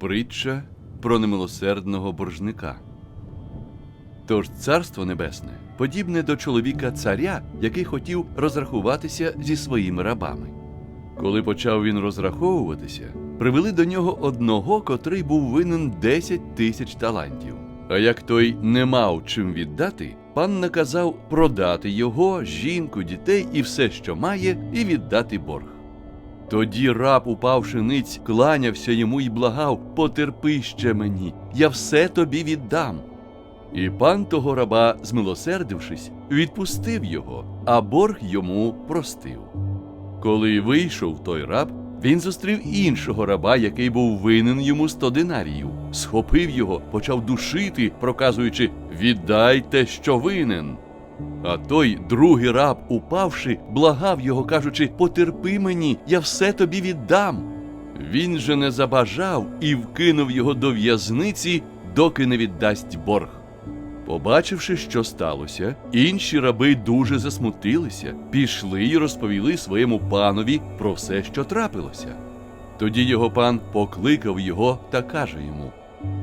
Притча про немилосердного боржника. Тож царство небесне подібне до чоловіка царя, який хотів розрахуватися зі своїми рабами. Коли почав він розраховуватися, привели до нього одного, котрий був винен 10 тисяч талантів. А як той не мав чим віддати, пан наказав продати його, жінку, дітей і все, що має, і віддати борг. Тоді раб, упавши ниць, кланявся йому й благав: Потерпи ще мені, я все тобі віддам. І пан того раба, змилосердившись, відпустив його, а борг йому простив. Коли вийшов той раб, він зустрів іншого раба, який був винен йому сто динаріїв, схопив його, почав душити, проказуючи Віддай те, що винен. А той другий раб, упавши, благав його, кажучи Потерпи мені, я все тобі віддам. Він же не забажав і вкинув його до в'язниці, доки не віддасть борг. Побачивши, що сталося, інші раби дуже засмутилися, пішли й розповіли своєму панові про все, що трапилося. Тоді його пан покликав його та каже йому: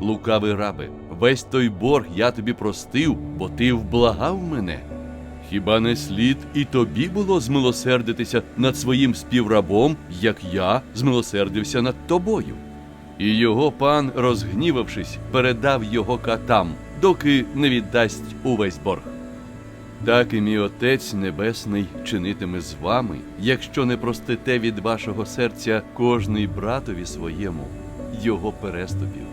Лукавий рабе, весь той борг я тобі простив, бо ти вблагав мене. Хіба не слід і тобі було змилосердитися над своїм співрабом, як я змилосердився над тобою? І його пан, розгнівавшись, передав його катам, доки не віддасть увесь борг. Так і мій Отець Небесний чинитиме з вами, якщо не простите від вашого серця кожний братові своєму його переступів.